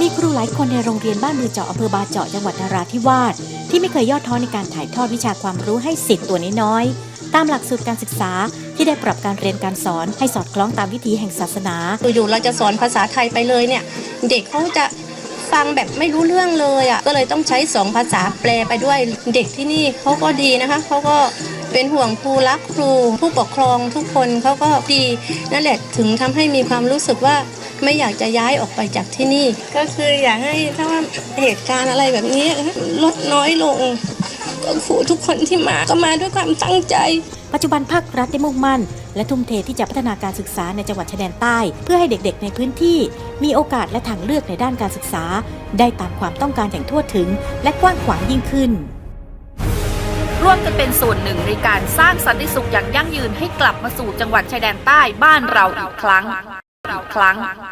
มีครูหลายคนในโรงเรียนบ้านมือเจาะอำเภอบาเจาะจังหวัดนราธิวาสที่ไม่เคยย่อท้อในการถ่ายทอดวิชาความรู้ให้สิทธิ์ตัวน้อยๆตามหลักสูตรการศึกษาที่ได้ปรับการเรียนการสอนให้สอดคล้องตามวิถีแห่งศาสนา อยู่ๆเราจะสอนภาษาไทยไปเลยเนี่ย เด็กเขาจะฟังแบบไม่รู้เรื่องเลยอะก็เลยต้องใช้สองภาษาแปลไปด้วยเด็กที่นี่เขาก็ดีนะคะเขาก็เป็นห่วงครูรักครู ผู้ปกครองทุกคนเขาก็ดีนั่นแหละถึงทำให้มีความรู้สึกว่า ไม่อยากจะย้ายออกไปจากที่นี่ ก็คืออยากให้ถ้าว่าเหตุการณ์อะไรแบบนี้ลดน้อยลงก็ครูทุกคนที่มาก็มาด้วยความตั้งใจ ปัจจุบันภาครัฐได้มุ่งมั่น และทุ่มเทที่จะพัฒนาการศึกษาในจังหวัดชายแดนใต้ เพื่อให้เด็กๆ ในพื้นที่ มีโอกาสและทางเลือกในด้านการศึกษา ได้ตามความต้องการอย่างทั่วถึง และกว้างขวางยิ่งขึ้น ร่วมกันเป็นส่วนหนึ่งในการสร้างสันติสุขอย่างยั่งยืนให้กลับมาสู่จังหวัดชายแดนใต้บ้านเราอีกครั้งอีกครั้ง